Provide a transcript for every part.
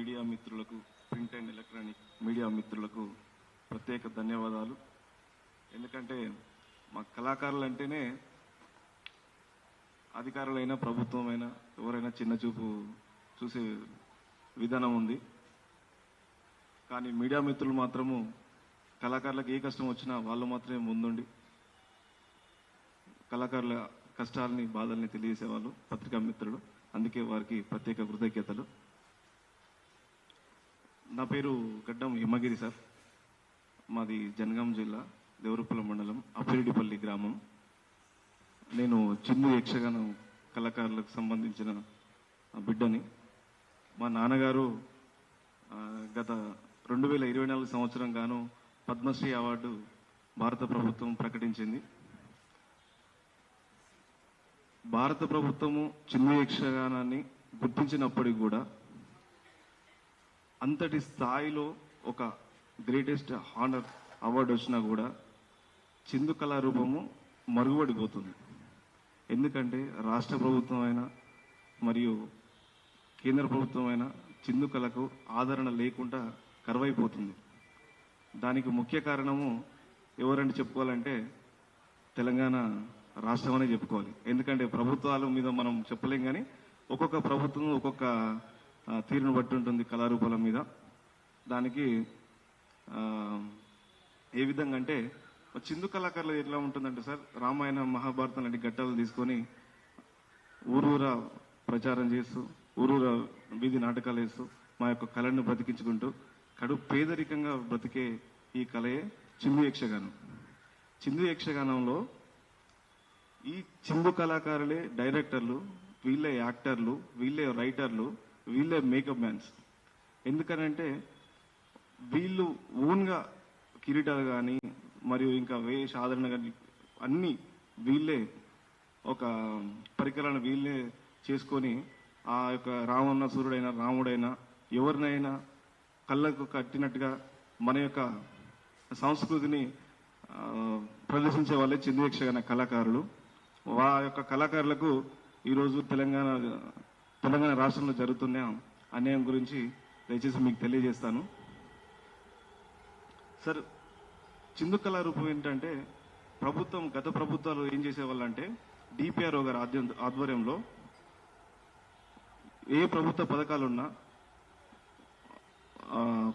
Media మిత్రులకు print and electronic media మిత్రులకు ప్రత్యేక ధన్యవాదాలు. ఎందుకంటే మా కళాకారులు అంటేనే అధికారులైనా ప్రభుత్వమైనా ఎవరైనా చిన్న చూపు చూసే విధానం ఉంది. కానీ మీడియా మిత్రులు మాత్రము కళాకారులకు ఏ కష్టం వచ్చినా వాళ్ళు మాత్రమే ముందుండి కళాకారుల కష్టాలని బాధల్ని తెలియజేసేవాళ్ళు పత్రికా మిత్రులు. అందుకే వారికి ప్రత్యేక కృతజ్ఞతలు. నా పేరు గడ్డం హిమగిరి సార్. మాది జనగాం జిల్లా దేవరపల్లి మండలం అప్పిరెడ్డిపల్లి గ్రామం. నేను చిన్ను యక్షగానం కళాకారులకు సంబంధించిన బిడ్డని. మా నాన్నగారు గత రెండు వేల ఇరవై నాలుగు సంవత్సరం గాను పద్మశ్రీ అవార్డు భారత ప్రభుత్వం ప్రకటించింది. భారత ప్రభుత్వము చిన్న యక్షగానాన్ని గుర్తించినప్పటికి కూడా అంతటి స్థాయిలో ఒక గ్రేటెస్ట్ హానర్ అవార్డు వచ్చినా కూడా చిందు కళారూపము మరుగుపడిపోతుంది ఎందుకంటే రాష్ట్ర ప్రభుత్వం అయినా మరియు కేంద్ర ప్రభుత్వం అయినా చిందు కళకు ఆదరణ లేకుండా కరువైపోతుంది. దానికి ముఖ్య కారణము ఎవరంటే చెప్పుకోవాలంటే తెలంగాణ రాష్ట్రం అనే చెప్పుకోవాలి. ఎందుకంటే ప్రభుత్వాల మీద మనం చెప్పలేం కానీ ఒక్కొక్క ప్రభుత్వం ఒక్కొక్క తీరును బట్టి ఉంటుంది కళారూపాల మీద. దానికి ఏ విధంగా అంటే చిందు కళాకారులు ఎట్లా ఉంటుందంటే సార్ రామాయణ మహాభారతం లాంటి ఘట్టాలు తీసుకొని ఊరూరా ప్రచారం చేస్తూ ఊరూరా వీధి నాటకాలు వేస్తూ మా యొక్క కళను బ్రతికించుకుంటూ కడు పేదరికంగా బ్రతికే ఈ కళయే చిందు యక్షగానం. చిందు యక్షగానంలో ఈ చిందు కళాకారులే డైరెక్టర్లు వీళ్ళే యాక్టర్లు వీళ్ళే రైటర్లు వీళ్ళే మేకప్ మ్యాన్స్ ఎందుకనంటే వీళ్ళు ఓన్గా కిరీటాలు కానీ మరియు ఇంకా వేష ఆదరణ కానీ అన్నీ వీళ్ళే ఒక పరికరాలను వీళ్ళే చేసుకొని ఆ యొక్క రావణ సూర్యుడైనా రాముడైనా ఎవరినైనా కళ్ళకు కట్టినట్టుగా మన యొక్క సంస్కృతిని ప్రదర్శించే వాళ్ళే చిందయక్షగన కళాకారులు. వా యొక్క కళాకారులకు ఈరోజు తెలంగాణ తెలంగాణ రాష్ట్రంలో జరుగుతున్న అన్యాయం గురించి దయచేసి మీకు తెలియజేస్తాను. సార్ చిందు కళారూపం ఏంటంటే ప్రభుత్వం గత ప్రభుత్వాలు ఏం చేసేవాళ్ళంటే డిపిఆర్ఓ గారి ఆధ్య- ఆధ్వర్యంలో ఏ ప్రభుత్వ పథకాలున్నా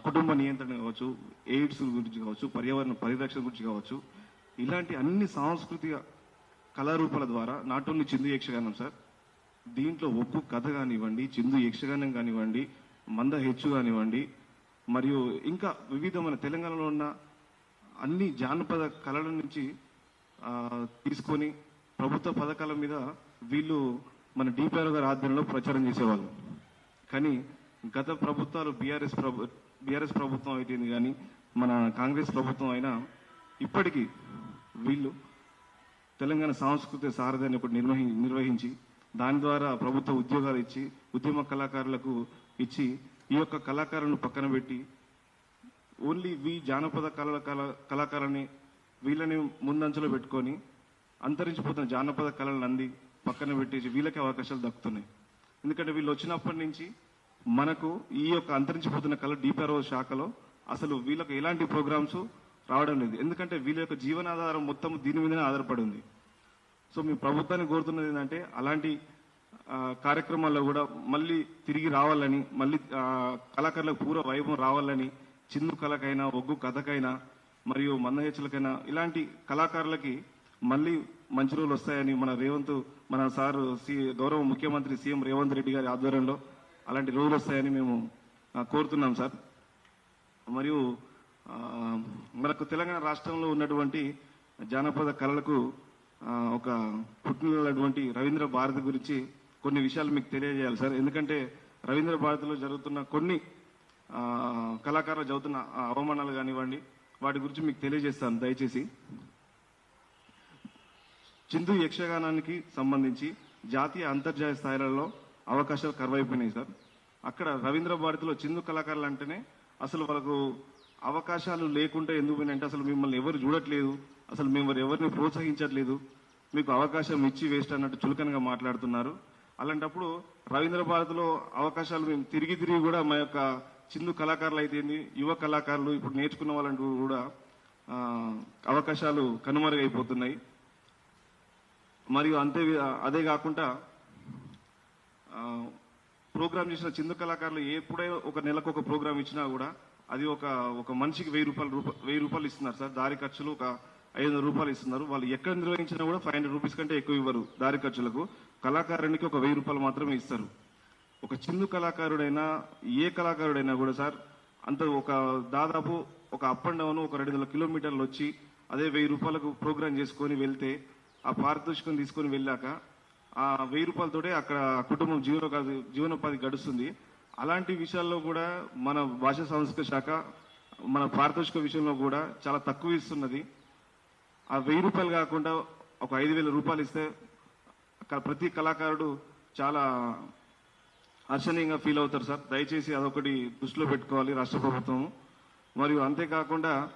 కుటుంబ నియంత్రణ కావచ్చు ఎయిడ్స్ గురించి కావచ్చు పర్యావరణ పరిరక్షణ గురించి కావచ్చు ఇలాంటి అన్ని సాంస్కృతిక కళారూపాల ద్వారా నాట్ ఓన్లీ చిందు యక్షగానం సార్. దీంట్లో ఒక్కు కథ కానివ్వండి చిందు యక్షగానం కానివ్వండి మంద హెచ్చు కానివ్వండి మరియు ఇంకా వివిధమైన తెలంగాణలో ఉన్న అన్ని జానపద కళల నుంచి తీసుకొని ప్రభుత్వ పథకాల మీద వీళ్ళు మన డిపిఆర్ గారి ఆధ్వర్యంలో ప్రచారం చేసేవాళ్ళు. కానీ గత ప్రభుత్వాలు బీఆర్ఎస్ ప్రభు బీఆర్ఎస్ ప్రభుత్వం అయితేంది కానీ మన కాంగ్రెస్ ప్రభుత్వం అయినా ఇప్పటికీ వీళ్ళు తెలంగాణ సాంస్కృతిక సారథిని ఒకటి నిర్వహి నిర్వహించి దాని ద్వారా ప్రభుత్వ ఉద్యోగాలు ఇచ్చి ఉద్యమ కళాకారులకు ఇచ్చి ఈ యొక్క కళాకారులను పక్కన పెట్టి ఓన్లీ వీ జానపద కళల కళ కళాకారుని వీళ్ళని ముందంచలో పెట్టుకొని అంతరించిపోతున్న జానపద కళలను అంది పక్కన పెట్టేసి వీళ్ళకి అవకాశాలు దక్కుతున్నాయి. ఎందుకంటే వీళ్ళు వచ్చినప్పటి నుంచి మనకు ఈ యొక్క అంతరించిపోతున్న కళ డిపిఆర్ఓ శాఖలో అసలు వీళ్ళకి ఎలాంటి ప్రోగ్రామ్స్ రావడం లేదు. ఎందుకంటే వీళ్ళ యొక్క జీవనాధారం మొత్తం దీని మీదనే ఆధారపడి ఉంది. సో మీ ప్రభుత్వాన్ని కోరుతున్నది ఏంటంటే అలాంటి కార్యక్రమాల్లో కూడా మళ్ళీ తిరిగి రావాలని మళ్ళీ కళాకారులకు పూర్వ వైభవం రావాలని చిందు కళకైనా ఒగ్గు కథకైనా మరియు మందహెచ్చులకైనా ఇలాంటి కళాకారులకి మళ్ళీ మంచి రోజులు వస్తాయని మన రేవంత్ మన సార్ గౌరవ ముఖ్యమంత్రి సీఎం రేవంత్ రెడ్డి గారి ఆధ్వర్యంలో అలాంటి రోజులు వస్తాయని మేము కోరుతున్నాం సార్. మరియు మనకు తెలంగాణ రాష్ట్రంలో ఉన్నటువంటి జానపద కళలకు ఒక పుట్టినటువంటి రవీంద్ర భారతి గురించి కొన్ని విషయాలు మీకు తెలియజేయాలి సార్. ఎందుకంటే రవీంద్ర భారతిలో జరుగుతున్న కొన్ని కళాకారులు చదువుతున్న అవమానాలు కానివ్వండి వాటి గురించి మీకు తెలియజేస్తాను దయచేసి. చిందు యక్షగానానికి సంబంధించి జాతీయ అంతర్జాతీయ స్థాయిలలో అవకాశాలు కరువైపోయినాయి సార్. అక్కడ రవీంద్ర భారతిలో చిందు కళాకారులు అంటేనే అసలు వాళ్ళకు అవకాశాలు లేకుంటే ఎందుకు పోయినాయంటే అసలు మిమ్మల్ని ఎవరు చూడట్లేదు. అసలు మేము ఎవరిని ప్రోత్సహించట్లేదు. మీకు అవకాశం ఇచ్చి వేస్ట్ అన్నట్టు చులకనగా మాట్లాడుతున్నారు. అలాంటప్పుడు రవీంద్ర భారత్లో అవకాశాలు మేము తిరిగి తిరిగి కూడా మా యొక్క చిందు కళాకారులు అయితే యువ కళాకారులు ఇప్పుడు నేర్చుకున్న వాళ్ళంటూ కూడా అవకాశాలు కనుమరుగైపోతున్నాయి. మరియు అంతే అదే కాకుండా ప్రోగ్రామ్ చేసిన చిందు కళాకారులు ఎప్పుడే ఒక నెలకు ఒక ప్రోగ్రామ్ ఇచ్చినా కూడా అది ఒక ఒక మనిషికి వెయ్యి రూపాయలు రూప- వెయ్యి రూపాయలు ఇస్తున్నారు సార్. దారి ఖర్చులు ఒక ఐదు వందల రూపాయలు ఇస్తున్నారు. వాళ్ళు ఎక్కడ నిర్వహించినా కూడా ఫైవ్ హండ్రెడ్ రూపీస్ కంటే ఎక్కువ ఇవ్వరు దారి ఖర్చులకు. కళాకారునికి ఒక వెయ్యి రూపాయలు మాత్రమే ఇస్తారు. ఒక చిందు కళాకారుడైనా ఏ కళాకారుడైనా కూడా సార్ అంత ఒక దాదాపు ఒక అప్ అండ్ డౌన్ ఒక రెండు వందల కిలోమీటర్లు వచ్చి అదే వెయ్యి రూపాయలకు ప్రోగ్రామ్ చేసుకొని వెళ్తే ఆ పారితోషికం తీసుకొని వెళ్ళాక ఆ వెయ్యి రూపాయలతోటే అక్కడ కుటుంబం జీవనోపాధి జీవనోపాధి గడుస్తుంది. అలాంటి విషయాల్లో కూడా మన భాషా సంస్కృతి శాఖ మన పారితోషిక విషయంలో కూడా చాలా తక్కువ ఇస్తున్నది. ఆ వెయ్యి రూపాయలు కాకుండా ఒక ఐదు వేల రూపాయలు ఇస్తే ప్రతి కళాకారుడు చాలా హర్షణీయంగా ఫీల్ అవుతారు సార్. దయచేసి అదొకటి దృష్టిలో పెట్టుకోవాలి రాష్ట్ర ప్రభుత్వం. మరియు అంతేకాకుండా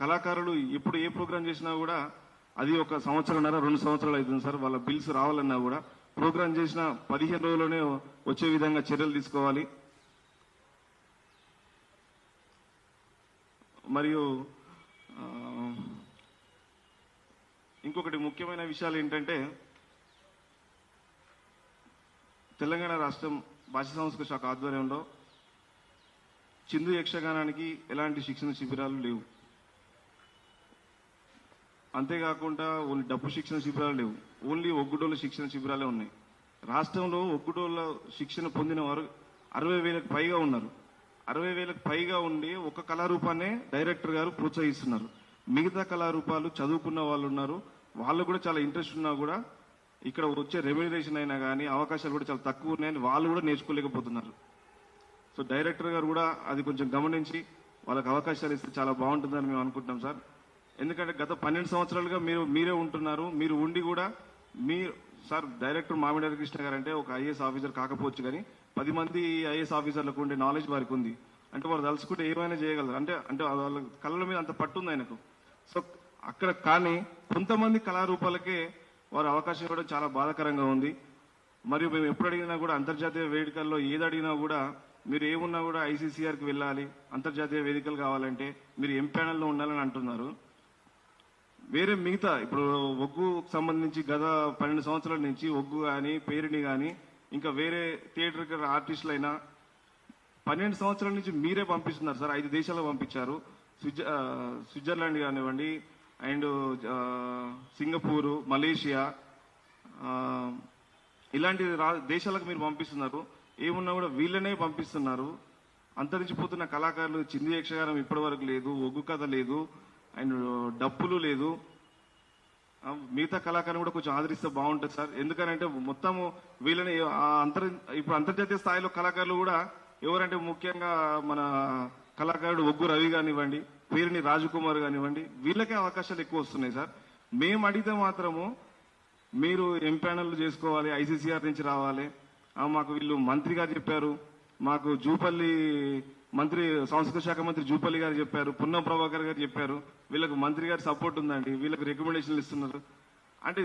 కళాకారులు ఎప్పుడు ఏ ప్రోగ్రాం చేసినా కూడా అది ఒక సంవత్సరంన్నర రెండు సంవత్సరాలు అవుతుంది సార్. వాళ్ళ బిల్స్ రావాలన్నా కూడా ప్రోగ్రాం చేసిన పదిహేను రోజుల్లోనే వచ్చే విధంగా చర్యలు తీసుకోవాలి. మరియు ఇంకొకటి ముఖ్యమైన విషయాలు ఏంటంటే తెలంగాణ రాష్ట్రం భాషా సంస్కృతి శాఖ ఆధ్వర్యంలో చిందు యక్షగానానికి ఎలాంటి శిక్షణ శిబిరాలు లేవు. అంతేకాకుండా ఓన్లీ డబ్బు శిక్షణ శిబిరాలు లేవు. ఓన్లీ ఒగ్గుడోళ్ళ శిక్షణ శిబిరాలే ఉన్నాయి. రాష్ట్రంలో ఒగ్గుడోళ్ళ శిక్షణ పొందిన వారు అరవై వేలకు పైగా ఉన్నారు. అరవై వేలకు పైగా ఉండి ఒక కళారూపాన్ని డైరెక్టర్ గారు ప్రోత్సహిస్తున్నారు. మిగతా కళారూపాలు చదువుకున్న వాళ్ళు ఉన్నారు. వాళ్ళు కూడా చాలా ఇంట్రెస్ట్ ఉన్నా కూడా ఇక్కడ వచ్చే రెమ్యునరేషన్ అయినా కానీ అవకాశాలు కూడా చాలా తక్కువ ఉన్నాయని వాళ్ళు కూడా నేర్చుకోలేకపోతున్నారు. సో డైరెక్టర్ గారు కూడా అది కొంచెం గమనించి వాళ్ళకి అవకాశాలు ఇస్తే చాలా బాగుంటుందని మేము అనుకుంటున్నాం సార్. ఎందుకంటే గత పన్నెండు సంవత్సరాలుగా మీరు మీరే ఉంటున్నారు. మీరు ఉండి కూడా మీరు సార్ డైరెక్టర్ మామిడారి కృష్ణ గారు అంటే ఒక ఐఏఎస్ ఆఫీసర్ కాకపోవచ్చు కానీ పది మంది ఐఏఎస్ ఆఫీసర్లకు ఉండే నాలెడ్జ్ వారికి ఉంది. అంటే వారు తలుచుకుంటే ఏమైనా చేయగలరు. అంటే అంటే వాళ్ళ కళ్ళ మీద అంత పట్టుంది ఆయనకు. సో అక్కడ కానీ కొంతమంది కళారూపాలకే వారు అవకాశం ఇవ్వడం చాలా బాధాకరంగా ఉంది. మరియు మేము ఎప్పుడు అడిగినా కూడా అంతర్జాతీయ వేదికల్లో ఏది అడిగినా కూడా మీరు ఏమున్నా కూడా ఐసీసీఆర్కి వెళ్ళాలి అంతర్జాతీయ వేదికలు కావాలంటే మీరు ఎం ఉండాలని అంటున్నారు. వేరే మిగతా ఇప్పుడు ఒగ్గుకు సంబంధించి గత పన్నెండు సంవత్సరాల నుంచి ఒగ్గు కానీ పేరుని కానీ ఇంకా వేరే థియేటర్ ఆర్టిస్టులు అయినా పన్నెండు సంవత్సరాల నుంచి మీరే పంపిస్తున్నారు సార్. ఐదు దేశాలకు పంపించారు. స్విట్జర్లాండ్ కానివ్వండి అండ్ సింగపూరు మలేషియా ఇలాంటి రా దేశాలకు మీరు పంపిస్తున్నారు. ఏమున్నా కూడా వీళ్ళనే పంపిస్తున్నారు. అంతరించిపోతున్న కళాకారులు చింది యక్షగానం ఇప్పటి వరకు లేదు ఒగ్గు కథ లేదు అండ్ డప్పులు లేదు. మిగతా కళాకారులు కూడా కొంచెం ఆదరిస్తే బాగుంటుంది సార్. ఎందుకనంటే మొత్తము వీళ్ళని అంతర్ ఇప్పుడు అంతర్జాతీయ స్థాయిలో కళాకారులు కూడా ఎవరంటే ముఖ్యంగా మన కళాకారుడు ఒగ్గు రవి కానివ్వండి పేరుని రాజకుమార్ కానివ్వండి వీళ్ళకే అవకాశాలు ఎక్కువ వస్తున్నాయి సార్. మేము అడిగితే మాత్రము మీరు ఎంపానల్ చేసుకోవాలి ఐసీసీఆర్ నుంచి రావాలి. మాకు వీళ్ళు మంత్రిగా చెప్పారు. మాకు జూపల్లి మంత్రి సాంస్కృతిక శాఖ మంత్రి జూపల్లి గారు చెప్పారు పున్నం ప్రభాకర్ గారు చెప్పారు వీళ్ళకు మంత్రి గారి సపోర్ట్ ఉందండి వీళ్ళకి రికమెండేషన్లు ఇస్తున్నారు. అంటే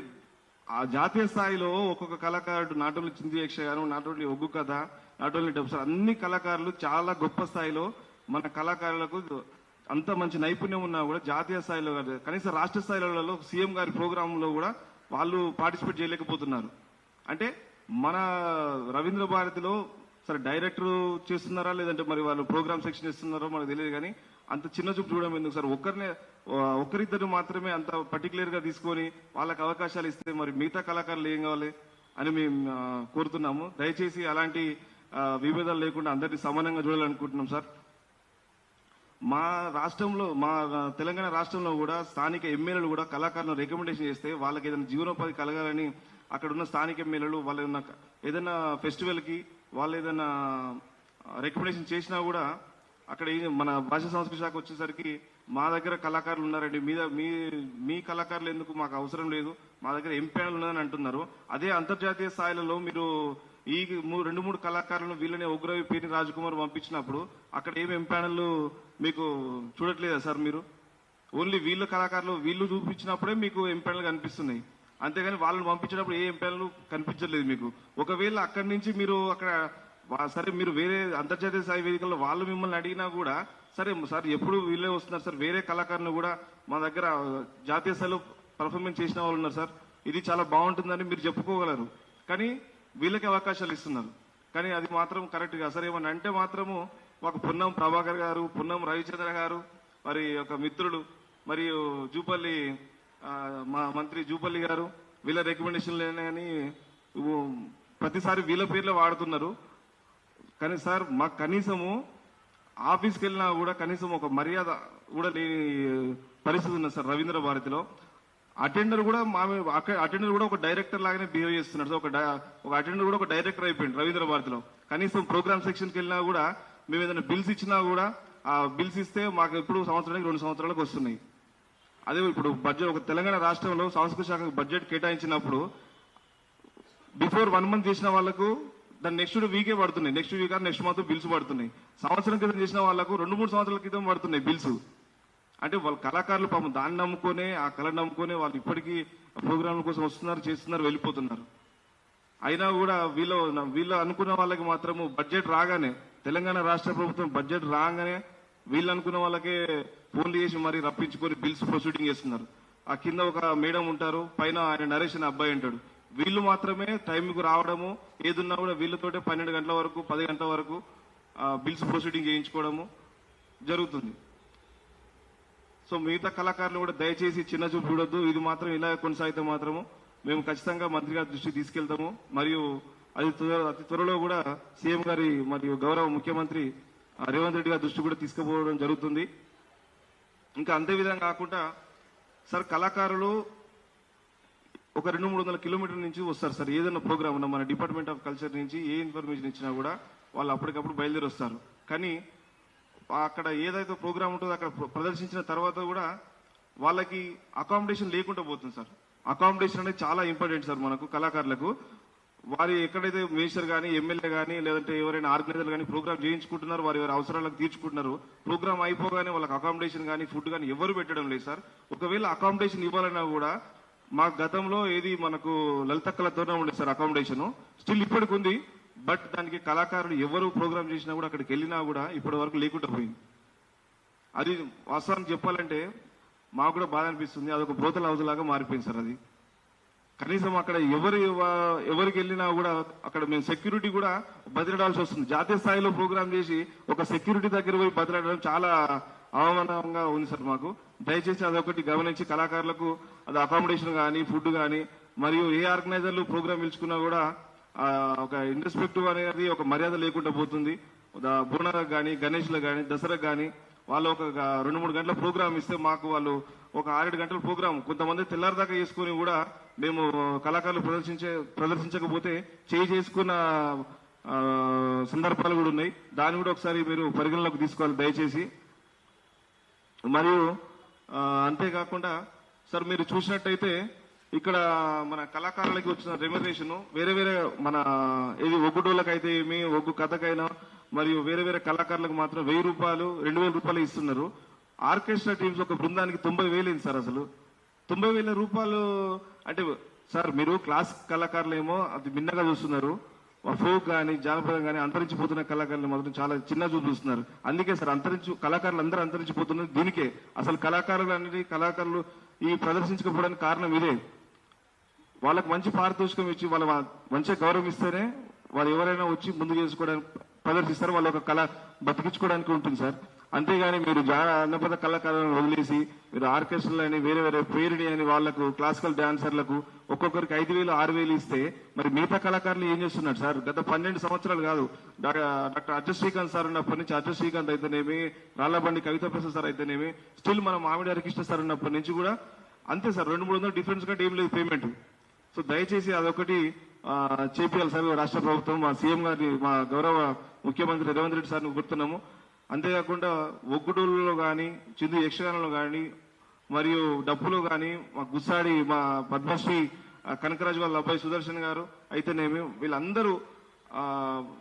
ఆ జాతీయ స్థాయిలో ఒక్కొక్క కళాకారుడు నాట్ ఓన్లీ చింది యక్షగానం నాట్ ఓన్లీ ఒగ్గు కథ నాట్ ఓన్లీ అన్ని కళాకారులు చాలా గొప్ప స్థాయిలో మన కళాకారులకు అంత మంచి నైపుణ్యం ఉన్నా కూడా జాతీయ స్థాయిలో కాదు, కనీసం రాష్ట్ర స్థాయిలలో సీఎం గారి ప్రోగ్రామ్లో కూడా వాళ్ళు పార్టిసిపేట్ చేయలేకపోతున్నారు. అంటే మన రవీంద్ర భారతిలో సరే డైరెక్టర్ చేస్తున్నారా? లేదంటే మరి వాళ్ళు ప్రోగ్రామ్ సెక్షన్ ఇస్తున్నారో మనకు తెలియదు కానీ అంత చిన్న చూపు చూడడం ఎందుకు సార్? ఒక్కరినే ఒకరిద్దరు మాత్రమే అంత పర్టికులర్గా తీసుకొని వాళ్ళకి అవకాశాలు ఇస్తే మరి మిగతా కళాకారులు ఏం కావాలి అని మేము కోరుతున్నాము. దయచేసి అలాంటి విభేదాలు లేకుండా అందరినీ సమానంగా చూడాలనుకుంటున్నాం సార్. మా రాష్ట్రంలో మా తెలంగాణ రాష్ట్రంలో కూడా స్థానిక ఎమ్మెల్యేలు కూడా కళాకారులను రికమెండేషన్ చేస్తే వాళ్ళకి ఏదైనా జీవనోపాధి కలగాలని అక్కడ ఉన్న స్థానిక ఎమ్మెల్యేలు వాళ్ళు ఏదైనా ఏదైనా వాళ్ళు ఏదైనా రికమెండేషన్ చేసినా కూడా అక్కడ మన భాషా సంస్కృతి శాఖ వచ్చేసరికి మా దగ్గర కళాకారులు ఉన్నారండి. మీద మీ మీ కళాకారులు ఎందుకు మాకు అవసరం లేదు? మా దగ్గర ఎంపీలు ఉన్నదని అంటున్నారు. అదే అంతర్జాతీయ స్థాయిలలో మీరు ఈ రెండు మూడు కళాకారులను వీళ్ళని ఉగ్రవి పేరు రాజకుమార్ పంపించినప్పుడు అక్కడ ఏం ఎంపానల్ మీకు చూడట్లేదా సార్ మీరు? ఓన్లీ వీళ్ళ కళాకారులు వీళ్ళు చూపించినప్పుడే మీకు ఎంపానల్ కనిపిస్తున్నాయి. అంతేగాని వాళ్ళని పంపించినప్పుడు ఏ ఎంపీలు కనిపించలేదు మీకు. ఒకవేళ అక్కడి నుంచి మీరు అక్కడ సరే మీరు వేరే అంతర్జాతీయ స్థాయి వేదికల్లో వాళ్ళు మిమ్మల్ని అడిగినా కూడా సరే సార్ ఎప్పుడు వీళ్ళే వస్తున్నారు సార్ వేరే కళాకారులు కూడా మా దగ్గర జాతీయ స్థాయిలో పర్ఫార్మెన్స్ చేసిన వాళ్ళు ఉన్నారు సార్. ఇది చాలా బాగుంటుందని మీరు చెప్పుకోగలరు. కానీ వీళ్ళకి అవకాశాలు ఇస్తున్నారు. కానీ అది మాత్రం కరెక్ట్ కాదు. సార్ ఏమన్నా అంటే మాత్రము మాకు పున్నం ప్రభాకర్ గారు పున్నం రవిచంద్ర గారు మరి ఒక మిత్రుడు మరియు జూపల్లి మా మంత్రి జూపల్లి గారు వీళ్ళ రికమెండేషన్లేనే అని ప్రతిసారి వీళ్ళ పేర్లు వాడుతున్నారు. కానీ సార్ మాకు కనీసము ఆఫీస్కి వెళ్ళినా కూడా కనీసం ఒక మర్యాద కూడా లేని పరిస్థితి ఉన్నది సార్ రవీంద్ర భారతిలో. అటెండర్ కూడా మా అటెండర్ కూడా ఒక డైరెక్టర్ లాగానే బిహేవ్ చేస్తున్నాడు సార్. ఒక ఒక అటెండర్ కూడా ఒక డైరెక్టర్ అయిపోయింది రవీంద్ర భారతిలో. కనీసం ప్రోగ్రామ్ సెక్షన్కి వెళ్ళినా కూడా మేము ఏదైనా బిల్స్ ఇచ్చినా కూడా ఆ బిల్స్ ఇస్తే మాకు ఎప్పుడు సంవత్సరానికి రెండు సంవత్సరాలకు వస్తున్నాయి. అదే ఇప్పుడు బడ్జెట్ ఒక తెలంగాణ రాష్ట్రంలో సాంస్కృతిక శాఖకు బడ్జెట్ కేటాయించినప్పుడు బిఫోర్ వన్ మంత్ చేసిన వాళ్ళకు దాని నెక్స్ట్ వీకే పడుతున్నాయి. Next week next month bills పడుతున్నాయి. సంవత్సరం క్రితం చేసిన వాళ్ళకు రెండు మూడు సంవత్సరాల క్రితం పడుతున్నాయి బిల్స్ అంటే వాళ్ళ కళాకారులు పాపం దాన్ని నమ్ముకొని ఆ కళను నమ్ముకొని వాళ్ళు ఇప్పటికీ ప్రోగ్రాంల కోసం వస్తున్నారు చేస్తున్నారు వెళ్ళిపోతున్నారు. అయినా కూడా వీళ్ళు వీళ్ళు అనుకున్న వాళ్ళకి మాత్రము బడ్జెట్ రాగానే తెలంగాణ రాష్ట్ర ప్రభుత్వం బడ్జెట్ రాగానే వీళ్ళు అనుకున్న వాళ్ళకే ఫోన్లు చేసి మరి రప్పించుకొని బిల్స్ ప్రొసీడింగ్ చేస్తున్నారు. ఆ కింద ఒక మేడం ఉంటారు పైన ఆయన నరేష్ అనే అబ్బాయి ఉంటాడు. వీళ్ళు మాత్రమే టైంకు రావడము ఏదున్నా కూడా వీళ్ళతోటే పన్నెండు గంటల వరకు పది గంటల వరకు బిల్స్ ప్రొసీడింగ్ చేయించుకోవడము జరుగుతుంది. సో మిగతా కళాకారులు కూడా దయచేసి చిన్న చూపు చూడొద్దు. ఇది మాత్రం ఇలా కొనసాగితే మాత్రము మేము ఖచ్చితంగా మంత్రి గారి దృష్టికి తీసుకెళ్తాము. మరియు అది త్వర- అతి త్వరలో కూడా సీఎం గారి మరియు గౌరవ ముఖ్యమంత్రి రేవంత్ రెడ్డి గారి దృష్టి కూడా తీసుకుపోవడం జరుగుతుంది. ఇంకా అంతే విధంగా కాకుండా సార్ కళాకారులు ఒక రెండు మూడు వందల కిలోమీటర్ల నుంచి వస్తారు సార్. ఏదైనా ప్రోగ్రామ్ ఉన్నా మన డిపార్ట్మెంట్ ఆఫ్ కల్చర్ నుంచి ఏ ఇన్ఫర్మేషన్ ఇచ్చినా కూడా వాళ్ళు అప్పటికప్పుడు బయలుదేరి వస్తారు. కానీ అక్కడ ఏదైతే ప్రోగ్రామ్ ఉంటుందో అక్కడ ప్ర- ప్రదర్శించిన తర్వాత కూడా వాళ్ళకి అకామిడేషన్ లేకుండా పోతుంది సార్. అకామిడేషన్ అనేది చాలా ఇంపార్టెంట్ సార్ మనకు కళాకారులకు. వారి ఎక్కడైతే మినిస్టర్ కానీ ఎమ్మెల్యే కానీ లేదంటే ఎవరైనా ఆర్గనైజర్ కానీ ప్రోగ్రామ్ చేయించుకుంటున్నారు వారి వారి అవసరాలకు తీర్చుకుంటున్నారు ప్రోగ్రామ్ అయిపోగానే వాళ్ళకి అకామిడేషన్ కానీ ఫుడ్ కానీ ఎవరు పెట్టడం లేదు సార్. ఒకవేళ అకామిడేషన్ ఇవ్వాలన్నా కూడా మా గతంలో ఏది మనకు లలిత కళతోనే ఉండేది సార్ అకామిడేషన్ స్టిల్ ఇప్పటికి ఉంది. బట్ దానికి కళాకారులు ఎవరు ప్రోగ్రామ్ చేసినా కూడా అక్కడికి వెళ్ళినా కూడా ఇప్పటి వరకు లేకుండా పోయింది. అది వాస్తవం చెప్పాలంటే మాకు కూడా బాధ అనిపిస్తుంది. అదొక బ్రోతల హౌస్ లాగా మారిపోయింది సార్ అది. కనీసం అక్కడ ఎవరు ఎవరికి వెళ్ళినా కూడా అక్కడ మేము సెక్యూరిటీ కూడా బదిలడాల్సి వస్తుంది. జాతీయ స్థాయిలో ప్రోగ్రామ్ చేసి ఒక సెక్యూరిటీ దగ్గర పోయి బదిలడడం చాలా అవమానంగా ఉంది సార్ మాకు. దయచేసి అదొకటి గమనించి కళాకారులకు అది అకామిడేషన్ కానీ ఫుడ్ కానీ మరియు ఏ ఆర్గనైజర్లు ప్రోగ్రామ్ పిలుచుకున్నా కూడా ఒక ఇంట్రెస్పెక్టివ్ అనేది ఒక మర్యాద లేకుండా పోతుంది. ద- బోనాలకు కానీ గణేష్లకు కానీ దసరాకు కానీ వాళ్ళు ఒక రెండు మూడు గంటల ప్రోగ్రామ్ ఇస్తే మాకు వాళ్ళు ఒక ఆరేడు గంటల ప్రోగ్రామ్ కొంతమంది తెల్లారిదాకా చేసుకుని కూడా మేము కళాకారులు ప్రదర్శించే ప్రదర్శించకపోతే చేయి చేసుకున్న సందర్భాలు కూడా ఉన్నాయి. దాన్ని కూడా ఒకసారి మీరు పరిగణలోకి తీసుకోవాలి దయచేసి. మరియు అంతేకాకుండా సార్ మీరు చూసినట్టయితే ఇక్కడ మన కళాకారులకి వచ్చిన రెమ్యునరేషన్ వేరే వేరే మన ఏది ఒగ్గుడోళ్ళకైతే ఏమి ఒగ్గు కథకైనా మరియు వేరే వేరే కళాకారులకు మాత్రం వెయ్యి రూపాయలు రెండు వేల రూపాయలు ఇస్తున్నారు. ఆర్కెస్ట్రా టీమ్స్ ఒక బృందానికి తొంభై వేలు సార్ అసలు. తొంభై వేల రూపాయలు అంటే సార్ మీరు క్లాస్ కళాకారులు ఏమో అది భిన్నగా చూస్తున్నారు. ఫోక్ కానీ జానపదం కానీ అంతరించిపోతున్న కళాకారులు మాత్రం చాలా చిన్న చూపిస్తున్నారు. చూస్తున్నారు అందుకే సార్ అంతరించు కళాకారులు అందరూ అంతరించిపోతున్నారు దీనికే. అసలు కళాకారులు అనేది కళాకారులు ఈ ప్రదర్శించకపోవడానికి కారణం ఇదే. వాళ్ళకి మంచి పారితోషికం ఇచ్చి వాళ్ళ మంచిగా గౌరవం ఇస్తేనే వాళ్ళు ఎవరైనా వచ్చి ముందు చేసుకోవడానికి ప్రదర్శిస్తారు. వాళ్ళ ఒక కళ బతికించుకోవడానికి ఉంటుంది సార్. అంతేగాని మీరు జానపద కళాకారులను వదిలేసి మీరు ఆర్కెస్ట్రాలు అని వేరే వేరే పేరుని అని వాళ్ళకు క్లాసికల్ డాన్సర్లకు ఒక్కొక్కరికి ఐదు వేలు ఆరు వేలు ఇస్తే మరి మిగతా కళాకారులు ఏం చేస్తున్నారు సార్? గత పన్నెండు సంవత్సరాలు కాదు. డాక్టర్ అజయ్ శ్రీకాంత్ సార్ ఉన్నప్పటి నుంచి అజయ్ శ్రీకాంత్ అయితేనేమి రాళ్ళబండి కవిత ప్రసాద్ సార్ అయితేనేమి స్టిల్ మన మామిడి హరికృష్ణ సార్ ఉన్నప్పటి నుంచి కూడా అంతే సార్. రెండు మూడు వందలు డిఫరెన్స్ కంటే ఏం లేదు పేమెంట్. సో దయచేసి అదొకటి చేపియాలి సార్ రాష్ట్ర ప్రభుత్వం. మా సీఎం గారిని మా గౌరవ ముఖ్యమంత్రి రేవంత్ రెడ్డి సార్ని గుర్తున్నాము. అంతేకాకుండా ఒగ్గుడూళ్ళలో కానీ చిందు యక్షగానంలో కానీ మరియు డప్పులు కానీ మా గుస్సాడి మా పద్మశ్రీ కనకరాజు వాళ్ళ అబ్బాయి సుదర్శన్ గారు అయితేనేమి వీళ్ళందరూ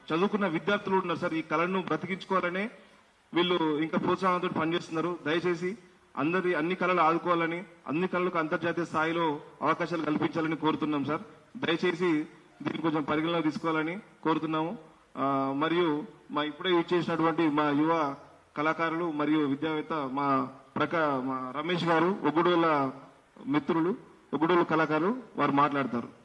చదువుకున్న విద్యార్థులు ఉన్నారు సార్. ఈ కళను బ్రతికించుకోవాలనే వీళ్ళు ఇంకా ప్రోత్సాహంతో పనిచేస్తున్నారు. దయచేసి అందరి అన్ని కళలు ఆదుకోవాలని అన్ని కళలకు అంతర్జాతీయ స్థాయిలో అవకాశాలు కల్పించాలని కోరుతున్నాం సార్. దయచేసి దీన్ని కొంచెం పరిగణలోకి తీసుకోవాలని కోరుతున్నాము. మరియు మా ఇప్పుడే ఇచ్చేసినటువంటి మా యువ కళాకారులు మరియు విద్యావేత్త మా ప్రకా మా రమేష్ గారు ఒగ్గుడోళ్ళ మిత్రులు ఒగ్గుడోళ్ళ కళాకారులు వారు మాట్లాడతారు.